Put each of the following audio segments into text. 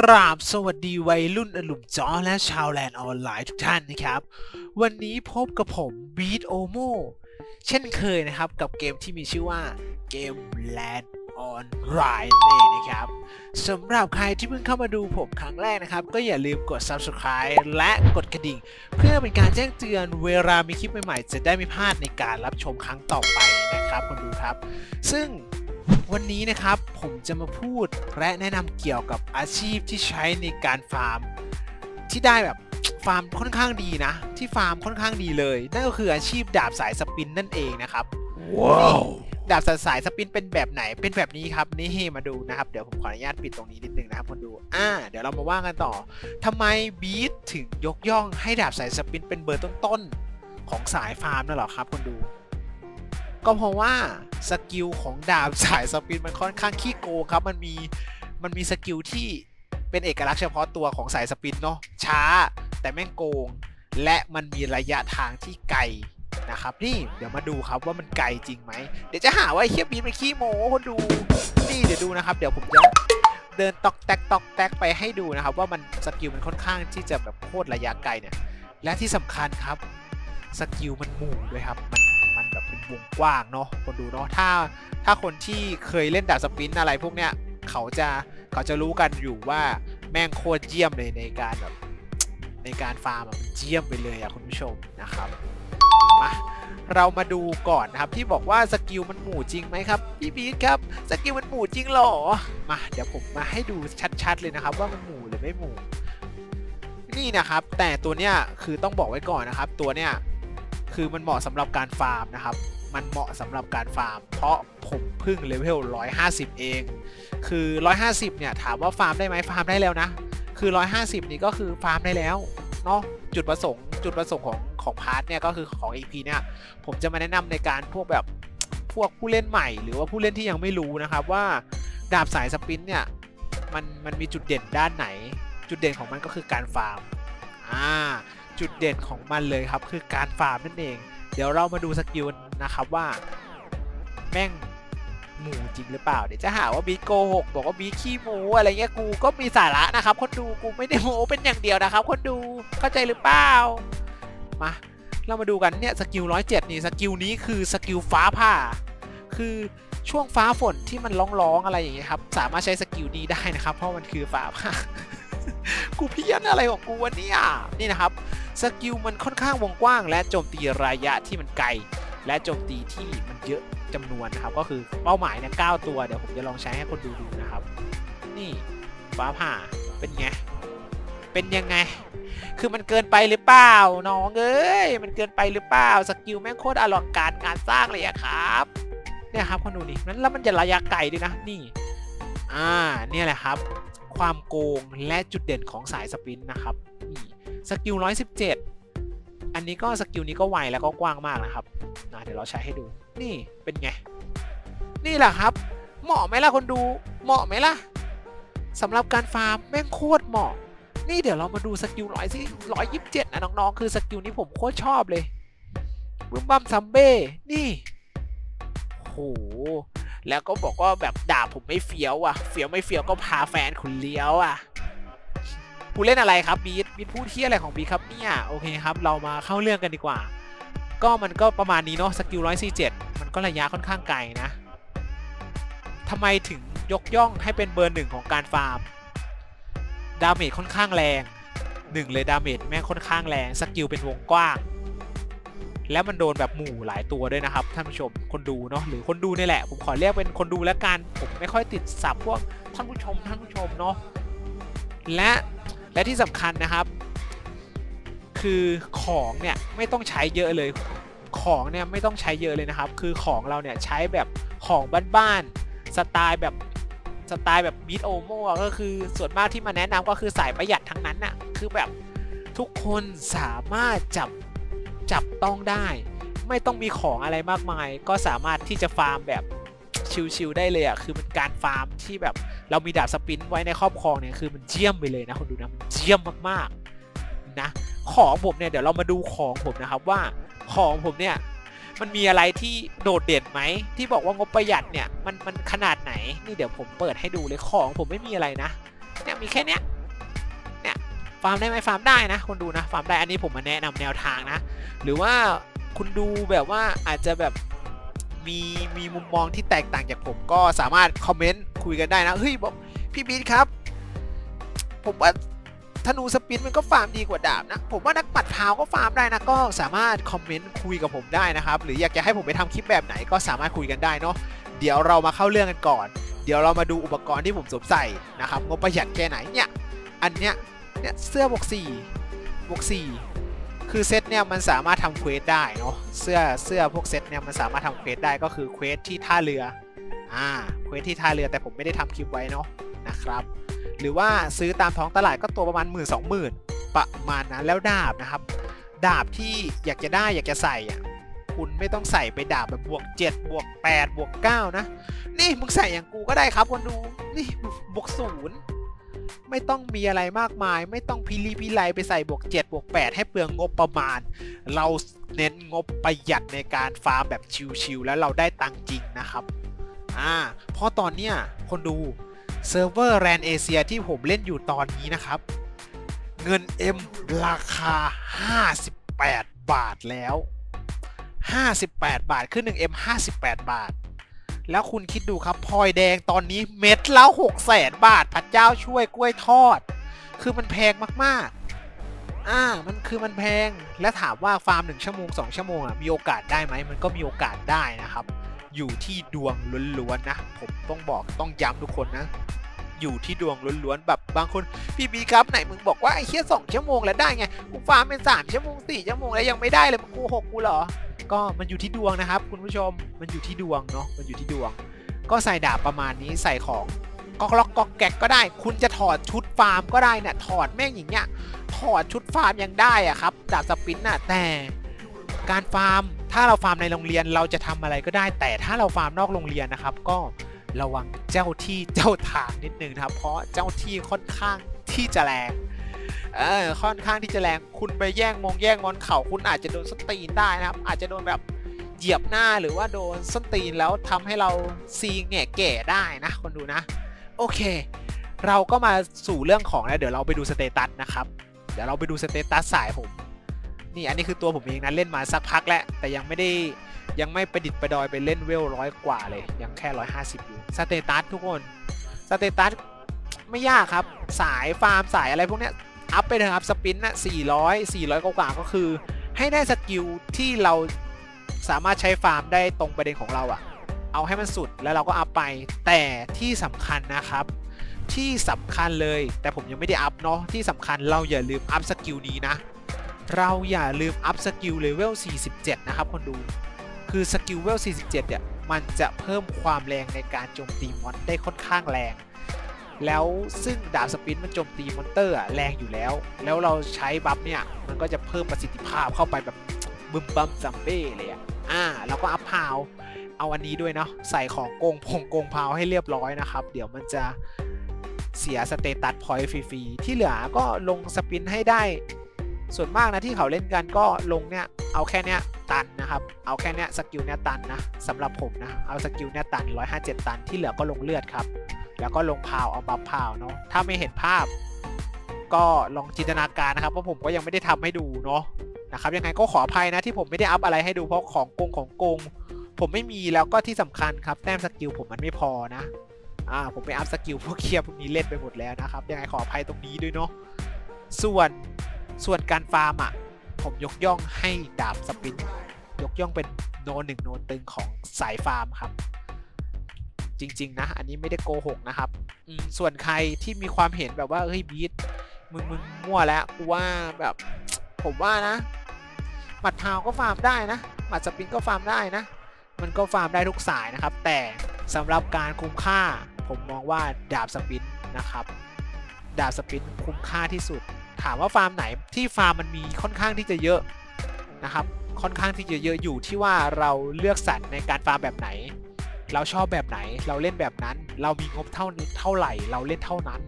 ราบสวัสดีวัยรุ่นอลุมจ้อและชาวแลนด์ออนไลน์ทุกท่านนะครับ วันนี้พบกับผมบีทโอโมเช่นเคยนะครับกับเกมที่มีชื่อว่าเกม Land on Ride นั่นเองนะครับสำหรับใครที่เพิ่งเข้ามาดูผมครั้งแรกนะครับ ก็อย่าลืมกด Subscribe และกดกระดิ่ง เพื่อเป็นการแจ้งเตือนเวลามีคลิปใหม่ๆ จะได้ไม่พลาดในการรับชมครั้งต่อไปนะครับคนดูครับ ซึ่ง วันนี้นะครับผมจะมาพูดและแนะนำเกี่ยวกับอาชีพที่ใช้ในการฟาร์ม ที่ได้แบบฟาร์มค่อนข้างดีนะ ที่ฟาร์มค่อนข้างดีเลย นั่นก็คืออาชีพดาบสายสปินนั่นเองนะครับว้าวดาบสายสายสปินเป็นแบบไหนเป็นแบบนี้ครับนี่มาดูนะครับ เดี๋ยวผมขออนุญาตปิดตรงนี้นิดนึงนะครับคนดูอ่าเดี๋ยวเรามาว่ากันต่อทำไมบีทถึงยกย่องให้ดาบสายสปินเป็นเบอร์ต้นๆของสายฟาร์มนั่นหรอครับคนดู ก็เพราะว่าสกิลของดาบสายสปินมันค่อนข้างขี้โกงครับมันมีมันมีสกิลที่เป็นเอกลักษณ์เฉพาะตัวของสายสปินเนาะช้าแต่แม่งโกง และมันมีระยะทางที่ไกลนะครับนี่เดี๋ยวมาดูครับว่ามันไกลจริงไหมเดี๋ยวจะหาว่าไอ้เคียบีนมันขี้โม้คนดูนี่เดี๋ยวดูนะครับ เดี๋ยวผมจะเดินตอกแตกตอกแตกไปให้ดูนะครับ ว่ามันสกิลมันค่อนข้างที่จะแบบโคตรระยะไกลเนี่ยและที่สำคัญครับสกิลมันหมู่ด้วยครับมันมันแบบ เป็นวงกว้างเนาะคนดูเนาะถ้าถ้าคนที่เคยเล่นดาบสปินอะไรพวกเนี้ยเขาจะเขาจะรู้กันอยู่ว่าแม่งโคตรเยี่ยมเลยในการแบบในการฟาร์มมันเยี่ยมไปเลยอะคุณผู้ชมนะครับมาเรามาดูก่อนนะครับที่บอกว่าสกิลมันหมู่จริงไหมครับพี่บีทครับสกิลมันหมู่จริงหรอมาเดี๋ยวผมมาให้ดูชัด ๆ เลยนะครับ ว่ามันหมู่หรือไม่หมู่นี่นะครับ แต่ตัวเนี้ยคือต้องบอกไว้ก่อนนะครับ ตัวเนี้ย คือมันเหมาะสำหรับการฟาร์มนะครับ มันเหมาะสำหรับการฟาร์ม เพราะผมเพึ่งเลเวล150 เอง คือ 150 เนี่ย ถามว่าฟาร์มได้ไหมฟาร์มได้แล้วนะ คือ 150 นี่ก็คือฟาร์มได้แล้วเนาะจุดประสงค์จุดประสงค์ของของพาร์ทเนี่ยก็คือของ EP เนี่ยผมจะมาแนะนำในการพวกแบบพวกผู้เล่นใหม่หรือว่าผู้เล่นที่ยังไม่รู้นะครับว่าดาบสายสปินเนี่ยมันมันมีจุดเด่นด้านไหน จุดเด่นของมันก็คือการฟาร์มอ่า จุดเด่นของมันเลยครับ คือการฟาร์มนั่นเอง เดี๋ยวเรามาดูสกิลนะครับว่า แม่งหมูจริงหรือเปล่า เดี๋ยวจะหาว่าบีโกหกบอกว่าบีขี้หมูอะไรเงี้ยกูก็มีสาระนะครับ คนดูกูไม่ได้โมเป็นอย่างเดียวนะครับ คนดูเข้าใจหรือเปล่ามาเรามาดูกันเนี่ยสกิลร้อยเจ็ดนี่สกิลนี้คือสกิลฟ้าผ่า คือช่วงฟ้าฝนที่มันร้องๆอะไรอย่างเงี้ยครับสามารถใช้สกิลนี้ได้นะครับ เพราะมันคือฟ้าผ่า กูเพี้ยนอะไรของกูวะเนี่ยนี่นะครับ สกิลมันค่อนข้างวงกว้าง และโจมตีระยะที่มันไกล และโจมตีที่มันเยอะจำนวนนะครับ ก็คือเป้าหมายเนี่ยเตัว เดี๋ยวผมจะลองใช้ให้คนดูดูนะครับ นี่ฟ้าผ่าเป็นไง เป็นยังไง คือมันเกินไปหรือเปล่า น้องเอ้ย มันเกินไปหรือเปล่า สกิลแม่งโคตรอลังการงานสร้างเลยอะครับเนี่ยครับคนดูนี่นั้นแล้วมันจะระยะไกลด้วยนะ นี่ อ่า เนี่ยแหละครับ ความโกงและจุดเด่นของสายสปินนะครับนี่สกิล 117 อันนี้ก็สกิลนี้ก็ไวแล้วก็กว้างมากนะครับนะเดี๋ยวเราใช้ให้ดูนี่เป็นไง นี่แหละครับ เหมาะไหมล่ะคนดูเหมาะไหมล่ะสำหรับการฟาร์มแม่งโคตรเหมาะ นี่เดี๋ยวเรามาดูสกิลร้อยสิร้อยยิบเจ็ดนะน้องๆ คือสกิลนี้ผมโคตรชอบเลยบึ้มบัมซัมเบ้ นี่โห แล้วก็บอกว่าแบบด่าผมไม่เฟี้ยวอะ เฟี้ยวไม่เฟี้ยวก็พาแฟนคุณเลี้ยวอะผู้เล่นอะไรครับบีทบีทพูดที่อะไรของบีครับเนี่ยโอเคครับ เรามาเข้าเรื่องกันดีกว่า ก็มันก็ประมาณนี้เนาะสกิลร้อยสี่เจ็ดมันก็ระยะค่อนข้างไกลนะทำไมถึงยกย่องให้เป็นเบอร์หนึ่งของการฟาร์มดาเมจค่อนข้างแรงหนึ่งเลยดาเมจแม่งค่อนข้างแรงสกิลเป็นวงกว้าง แล้วมันโดนแบบหมู่หลายตัวด้วยนะครับท่านผู้ชมคนดูเนาะหรือคนดูนี่แหละ ผมขอเรียกเป็นคนดูแล้วกัน ผมไม่ค่อยติดสับพวกท่านผู้ชมท่านผู้ชมเนาะและและที่สำคัญนะครับ คือของเนี่ยไม่ต้องใช้เยอะเลยของเนี่ยไม่ต้องใช้เยอะเลยนะครับ คือของเราเนี่ยใช้แบบของบ้านๆสไตล์แบบสไตล์แบบบีทโอโมก็คือส่วนมากที่มาแนะนำก็คือสายประหยัดทั้งนั้นน่ะคือแบบทุกคนสามารถจับ จับต้องได้ ไม่ต้องมีของอะไรมากมาย ก็สามารถที่จะฟาร์มแบบชิลๆได้เลยอะคือมันการฟาร์มที่แบบเรามีดาบสปินไว้ในครอบครองเนี่ยคือมันเยี่ยมไปเลยนะคุณดูนะมันเยี่ยมมากๆนะของผมเนี่ยเดี๋ยวเรามาดูของผมนะครับว่าของผมเนี่ยมันมีอะไรที่โดดเด่นไหมที่บอกว่างบประหยัดเนี่ยมันมันขนาดไหนนี่เดี๋ยวผมเปิดให้ดูเลยของผมไม่มีอะไรนะเนี่ยมีแค่เนี้ย ฟาร์มได้ไหมฟาร์มได้นะคนดูนะฟาร์มได้อันนี้ผมมาแนะนำแนวทางนะ หรือว่าคุณดูแบบว่าอาจจะแบบมีมีมุมมองที่แตกต่างจากผมก็สามารถคอมเมนต์คุยกันได้นะเฮ้ยบอกพี่บีทครับ ผมว่าธนูสปินมันก็ฟาร์มดีกว่าดาบนะ ผมว่านักปัดเท้าก็ฟาร์มได้นะ ก็สามารถคอมเมนต์คุยกับผมได้นะครับ หรืออยากจะให้ผมไปทำคลิปแบบไหนก็สามารถคุยกันได้เนาะเดี๋ยวเรามาเข้าเรื่องกันก่อน เดี๋ยวเรามาดูอุปกรณ์ที่ผมสวมใส่นะครับงบประหยัดแค่ไหนเนี่ยอันเนี้ย เนี่ยเสื้อบวกสี่บวกสี่คือเซตเนี่ยมันสามารถทำเควสได้เนาะเสื้อเสื้อพวกเซตเนี่ยมันสามารถทำเควสได้ก็คือเควสที่ท่าเรืออ่าเควสที่ท่าเรือแต่ผมไม่ได้ทำคลิปไว้เนาะนะครับหรือว่าซื้อตามท้องตลาดก็ตัวประมาณหมื่นสองหมื่นประมาณนั้นแล้วดาบนะครับ ดาบที่อยากจะได้อยากจะใส่อะคุณไม่ต้องใส่ไปดาบแบบบวก7บวก8บวก9นะ นี่มึงใส่อย่างกูก็ได้ครับคนดูนี่บวกศูนย์ ไม่ต้องมีอะไรมากมาย ไม่ต้องพิลีพิไลไปใส่บวก7บวก8ให้เปลืองงบประมาณ เราเน้นงบประหยัดในการฟาร์มแบบชิวๆแล้วเราได้ตังจริงนะครับอ่าเพราะตอนเนี้ยคนดูเซิร์ฟเวอร์แรนเอเชียที่ผมเล่นอยู่ตอนนี้นะครับ เงิน M ราคา 58 บาทแล้ว 58 บาทขึ้น 1M 58 บาท แล้วคุณคิดดูครับพลอยแดงตอนนี้เม็ดละ6แสนบาทพระเจ้าช่วยกล้วยทอด คือมันแพงมากๆ อ่า มันคือมันแพง และถามว่าฟาร์มหนึ่งชั่วโมง2ชั่วโมงอะมีโอกาสได้ไหมมันก็มีโอกาสได้นะครับ อยู่ที่ดวงล้วนๆนะ ผมต้องบอกต้องย้ำทุกคนนะ อยู่ที่ดวงล้วนๆแบบบางคนพี่บีครับไหนมึงบอกว่าไอ้เคียสองชั่วโมงแล้วได้ไงกูฟาร์มเป็นสามชั่วโมงสี่ชั่วโมงแล้วยังไม่ได้เลยมึงกูหกกูเหรอ ก็มันอยู่ที่ดวงนะครับ คุณผู้ชมมันอยู่ที่ดวงเนาะมันอยู่ที่ดวง ก็ใส่ดาบประมาณนี้ใส่ของก๊อกล็อกก๊อกแก๊กก็ได้ คุณจะถอดชุดฟาร์มก็ได้เนี่ยถอดแม่งอย่างเงี้ยถอดชุดฟาร์มยังได้อะครับดาบสปินน่ะแต่การฟาร์มถ้าเราฟาร์มในโรงเรียนเราจะทำอะไรก็ได้ แต่ถ้าเราฟาร์มนอกโรงเรียนนะครับ ก็ ระวังเจ้าที่เจ้าทางนิดนึงนะครับ เพราะเจ้าที่ค่อนข้างที่จะแรงเออค่อนข้างที่จะแรงคุณไปแย่งมงแย่งงอนเข่าคุณอาจจะโดนสตีนได้นะครับ อาจจะโดนแบบเหยียบหน้าหรือว่าโดนส้นตีนแล้วทำให้เราซีแง่แก่ได้นะคนดูนะ โอเค เราก็มาสู่เรื่องของแล้วเดี๋ยวเราไปดูสเตตัสนะครับ เดี๋ยวเราไปดูสเตตัสสายผม นี่อันนี้คือตัวผมเองนะเล่นมาสักพักแล้วแต่ยังไม่ได้ยังไม่ประดิษฐ์ประดอยไปเล่นเวลร้อยกว่าเลย ยังแค่ 150 อยู่สเตตัสทุกคนสเตตัสไม่ยากครับ สายฟาร์มสายอะไรพวกเนี้ยอัพไปเถอะครับสปินน่ะ400 400 กว่าก็คือ ให้ได้สกิลที่เราสามารถใช้ฟาร์มได้ตรงประเด็นของเราอะเอาให้มันสุดแล้วเราก็อัพไปแต่ที่สำคัญนะครับที่สำคัญเลย แต่ผมยังไม่ได้อัพเนาะที่สำคัญเราอย่าลืมอัพสกิลนี้นะ เราอย่าลืมอัพสกิลเลเวล 47 นะครับคนดู คือสกิลเลเวล 47 เนี่ย มันจะเพิ่มความแรงในการโจมตีมอนได้ค่อนข้างแรง แล้วซึ่งดาบสปินมันโจมตีมอนเตอร์แรงอยู่แล้ว แล้วเราใช้บัฟเนี่ย มันก็จะเพิ่มประสิทธิภาพเข้าไปแบบบึมบัมซัมเบ้เลยอะอ่าแล้วก็อัพพาว เอาอันนี้ด้วยเนาะ ใส่ของโกงพงโกงพาวให้เรียบร้อยนะครับ เดี๋ยวมันจะเสียสเตตัสพอยต์ฟรีๆ ที่เหลือก็ลงสปินให้ได้ ส่วนมากนะที่เขาเล่นกันก็ลงเนี่ยเอาแค่เนี้ยตันนะครับ เอาแค่เนี้ยสกิลเนี้ยตันนะสำหรับผมนะ เอาสกิลเนี้ยตัน 157 ตันที่เหลือก็ลงเลือดครับ แล้วก็ลงพาวเอาบัฟพาวเนาะถ้าไม่เห็นภาพ ก็ลองจินตนาการนะครับเพราะผมก็ยังไม่ได้ทำให้ดูเนาะนะครับยังไงก็ขออภัยนะที่ผมไม่ได้อัพอะไรให้ดูเพราะของกงของกงผมไม่มีแล้วก็ที่สำคัญครับแต้มสกิลผมมันไม่พอนะอ่าผมไปอัพสกิลพวกเคียร์พวกนี้เล่นไปหมดแล้วนะครับยังไงขออภัยตรงนี้ด้วยเนาะส่วน ส่วนการฟาร์มอะ ผมยกย่องให้ดาบสปิน ยกย่องเป็นโนหนึ่งโนตึงของสายฟาร์มครับ จริง ๆ นะ อันนี้ไม่ได้โกหกนะครับ ส่วนใครที่มีความเห็นแบบว่าเฮ้ยบีทมึงมึงมั่วแล้วกูว่าแบบผมว่านะหมัดเท้าก็ฟาร์มได้นะหมัดสปริงก็ฟาร์มได้นะ มันก็ฟาร์มได้ทุกสายนะครับ แต่สำหรับการคุ้มค่า ผมมองว่าดาบสปินนะครับ ดาบสปินคุ้มค่าที่สุด ถามว่าฟาร์มไหนที่ฟาร์มมันมีค่อนข้างที่จะเยอะนะครับ ค่อนข้างที่จะเยอะอยู่ที่ว่าเราเลือกสรรในการฟาร์มแบบไหน เราชอบแบบไหน เราเล่นแบบนั้น เรามีงบเท่านี้เท่าไหร่ เราเล่นเท่านั้น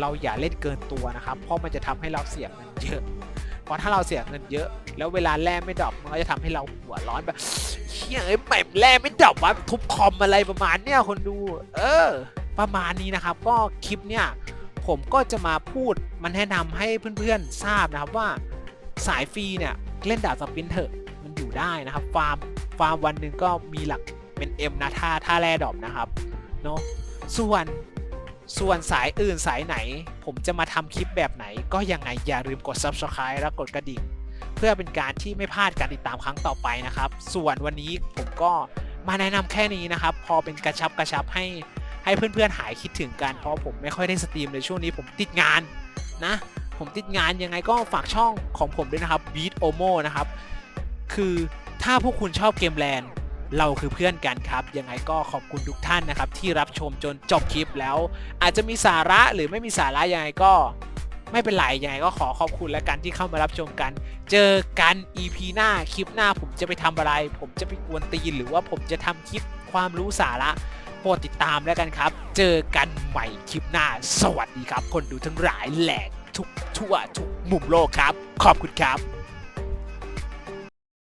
เราอย่าเล่นเกินตัวนะครับ เพราะมันจะทำให้เราเสียเงินเยอะ เพราะถ้าเราเสียเงินเยอะ แล้วเวลาแร่ไม่ดรอปมันก็จะทำให้เราหัวร้อนแบบเฮียเอ้ยใหม่แร่ไม่ดรอปวะทุบคอมอะไรประมาณเนี้ยคนดู เออ ประมาณนี้นะครับ ก็คลิปเนี้ย ผมก็จะมาพูดมันแนะนำให้เพื่อนๆทราบนะครับว่าสายฟรีเนี่ยเล่นดาบสปินเถอะมันอยู่ได้นะครับ ฟาร์มฟาร์มวันหนึ่งก็มีหลักเป็น M นะท่าท่าแร่ดอกนะครับเนาะส่วนส่วนสายอื่นสายไหน ผมจะมาทำคลิปแบบไหน ก็ยังไงอย่าลืมกด Subscribe และกดกระดิ่ง เพื่อเป็นการที่ไม่พลาดการติดตามครั้งต่อไปนะครับ ส่วนวันนี้ผมก็มาแนะนำแค่นี้นะครับ พอเป็นกระชับกระชับให้ ให้เพื่อนๆหายคิดถึงกันเพราะผมไม่ค่อยได้สตรีมเลยช่วงนี้ผมติดงานนะ ผมติดงานยังไงก็ฝากช่องของผมด้วยนะครับ Beat Omo นะครับ คือถ้าพวกคุณชอบเกมแลนเราคือเพื่อนกันครับ ยังไงก็ขอบคุณทุกท่านนะครับ ที่รับชมจนจบคลิปแล้ว อาจจะมีสาระหรือไม่มีสาระยังไงก็ไม่เป็นไรยังไงก็ขอขอบคุณและกันที่เข้ามารับชมกัน เจอกัน EP หน้าคลิปหน้าผมจะไปทำอะไร ผมจะไปกวนตีนหรือว่าผมจะทำคลิปความรู้สาระ โปรดติดตามแล้วกันครับ เจอกันใหม่คลิปหน้า สวัสดีครับ คนดูทั้งหลายแหลกทุกทั่วทุกมุมโลกครับ ขอบคุณครับ